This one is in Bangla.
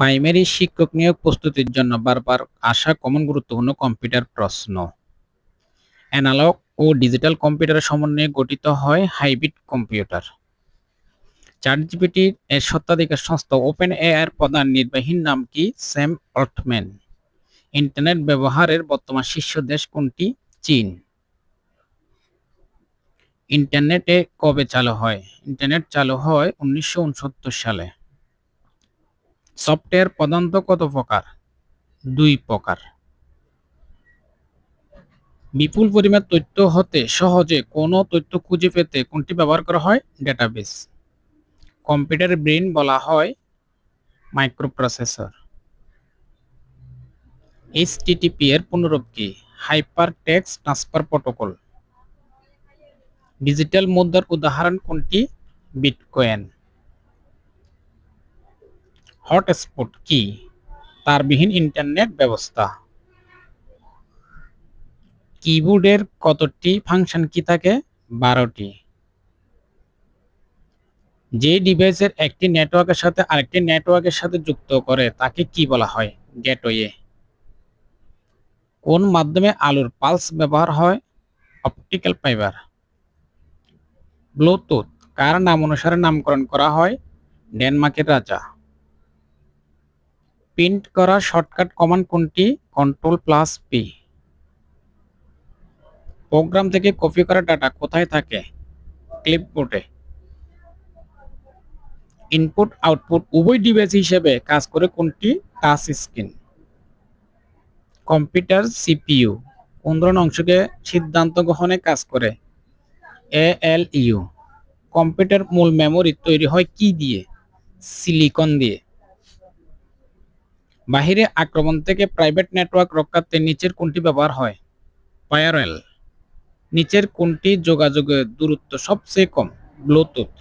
প্রাইমারি শিক্ষক নিয়োগ প্রস্তুতির জন্য বারবার আসা কমন গুরুত্বপূর্ণ কম্পিউটার প্রশ্ন। অ্যানালগ ও ডিজিটাল কম্পিউটারের সমন্বয়ে গঠিত হয় হাইব্রিড কম্পিউটার। চ্যাটজিপিটির এর স্বত্বাধিকার সংস্থা ওপেন এ এর প্রধান নির্বাহীর নাম কি? Sam Altman. ইন্টারনেট ব্যবহারের বর্তমান শীর্ষ দেশ কোনটি? চীন। ইন্টারনেটে কবে চালু হয়? ইন্টারনেট চালু হয় উনিশশো উনসত্তর সালে। সফটওয়্যার প্রধানত কত প্রকার? দুই প্রকার। বিপুল পরিমাণ তথ্য হতে সহজে কোনো তথ্য খুঁজে পেতে কোনটি ব্যবহার করা হয়? ডেটাবেস। কম্পিউটার ব্রেন বলা হয় মাইক্রোপ্রসেসর। এইচটিটিপি এর পুনরূপ কি hyper text transfer protocol. Digital মুদ্রার উদাহরণ কোনটি? বিটকয়েন। হটস্পট কি? তারবিহীন ইন্টারনেট ব্যবস্থা। কিবোর্ডের কতটি ফাংশন কি থাকে? বারোটি। যে ডিভাইসের একটি নেটওয়ার্কের সাথে আরেকটি নেটওয়ার্কের সাথে যুক্ত করে, তাকে কি বলা হয়? গেটওয়ে কোন মাধ্যমে আলুর পালস ব্যবহার হয়? অপটিক্যাল ফাইবার ব্লুটুথ কার নাম অনুসারে নামকরণ করা হয়? ডেনমার্কের রাজা। প্রিন্ট করা শর্টকাট কমান্ড কোনটি? Control plus P. প্রোগ্রাম থেকে কপি করা ডাটা কোথায় থাকে? ক্লিপবোর্ডে। ইনপুট, আউটপুট উভয় ডিভাইস হিসেবে কাজ করে কোনটি? Touch screen. Computer CPU. কোন ধরনের অংশকে সিদ্ধান্ত গ্রহণে কাজ করে? এএলইউ। কম্পিউটার মূল মেমোরি তৈরি হয় কি দিয়ে? সিলিকন দিয়ে। বাহিরে আক্রমণ থেকে প্রাইভেট নেটওয়ার্ক রক্ষাতে নিচের কোনটি ব্যবহার হয়। পায়ারেল নিচের কোনটি যোগাযোগের দূরত্ব সবচেয়ে কম। ব্লুটুথ